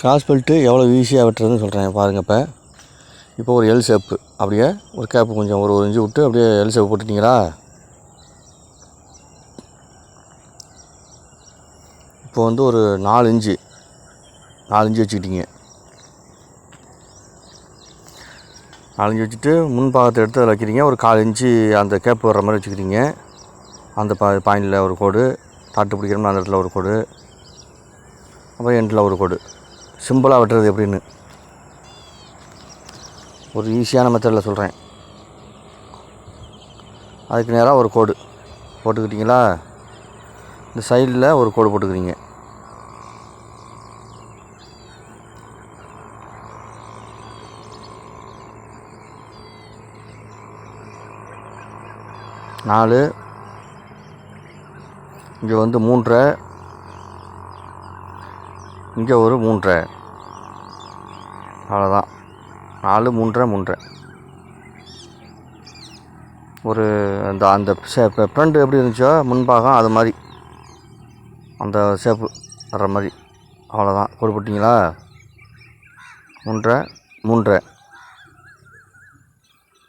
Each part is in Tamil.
கிராஸ் பெல்ட்டு எவ்வளோ ஈஸியாக வெட்டுறதுன்னு சொல்கிறேன் பாருங்கள் இப்போ. இப்போ ஒரு எல் ஷேப்பு அப்படியே ஒரு கேப்பு கொஞ்சம் ஒரு ஒரு இன்ச்சு விட்டு அப்படியே எல் ஷேப் போட்டுட்டிங்களா? இப்போ வந்து ஒரு நாலு இன்ச்சு நாலு இன்ச்சு வச்சுக்கிட்டீங்க. நாலஞ்சு வச்சுட்டு முன் பாகத்தை எடுத்து அதில் வைக்கிறீங்க. ஒரு கால் இன்ச்சு அந்த கேப் வர்ற மாதிரி வச்சுக்கிறீங்க அந்த பா பாயிண்டில் ஒரு கோடு தாட்டு பிடிக்கிறோம்னா அந்த இடத்துல ஒரு கோடு. அப்புறம் எண்டில் ஒரு கோடு. சிம்பிளாக வெட்டுறது எப்படின்னு? ஒரு ஈஸியான மெத்தடில் சொல்கிறேன் அதுக்கு நேராக ஒரு கோடு போட்டுக்கிட்டிங்களா? இந்த சைடில் ஒரு கோடு போட்டுக்கிறீங்க. நாலு. இங்கே வந்து மூன்றரை. இங்கே ஒரு மூன்றரை. அவ்வளோதான் நாலு மூன்றரை மூன்றரை. ஒரு அந்த அந்த ஃப்ரண்ட் எப்படி இருந்துச்சோ முன்பாகம் அது மாதிரி. அந்த ஷேப்பு வர்ற மாதிரி. அவ்வளோதான் கோடு மூன்றரை மூன்றரை.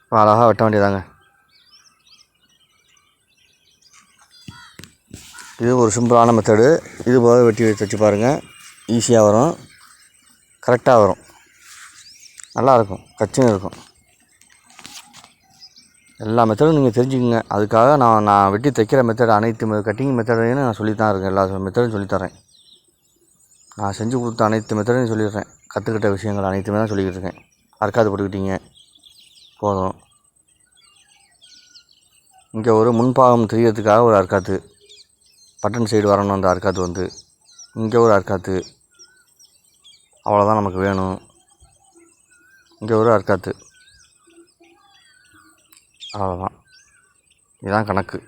இப்போ அழகாக வெட்ட வேண்டியதாங்க. இது ஒரு சிம்பிளான மெத்தடு இது போல் வெட்டி வச்சு பாருங்கள் ஈஸியாக வரும். கரெக்டாக வரும். நல்லாயிருக்கும் கச்சின்னு இருக்கும். எல்லா மெத்தடும் நீங்கள் தெரிஞ்சுக்கோங்க. அதுக்காக நான் நான் வெட்டி தைக்கிற மெத்தட் அனைத்து கட்டிங் மெத்தடையும் நான் சொல்லி தான் இருக்கேன். எல்லா மெத்தடும் சொல்லித்தரேன். நான் செஞ்சு கொடுத்த அனைத்து மெத்தடையும் சொல்லிடுறேன். கற்றுக்கிட்ட விஷயங்கள் அனைத்துமே தான் சொல்லிக்கிட்டு இருக்கேன். அறுக்காது போட்டுக்கிட்டீங்க. போதும். இங்கே ஒரு முன்பாகம் தெரியறதுக்காக ஒரு அர்க்காத்து பட்டன் சைடு வரணும் அந்த அர்க்காத்து வந்து. இங்கே ஒரு அர்க்காத்து. அவ்வளோதான் நமக்கு வேணும். இங்கே ஒரு அர்க்காத்து. அவ்வளோதான் இதுதான் கணக்கு.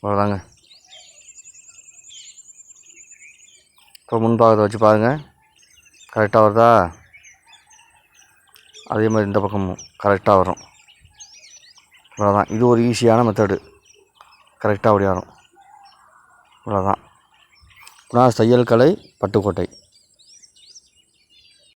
அவ்வளோதாங்க இப்போ முன்பாகத்தை வச்சு பாருங்கள் கரெக்டாக வருதா? அதே மாதிரி இந்த பக்கமும் கரெக்டாக வரும். இவ்வளோதான் இது ஒரு ஈஸியான மெத்தடு கரெக்டாக ஓடியாரும் இவ்வளோதான் குணாஸ் தையல் கலை பட்டுக்கோட்டை.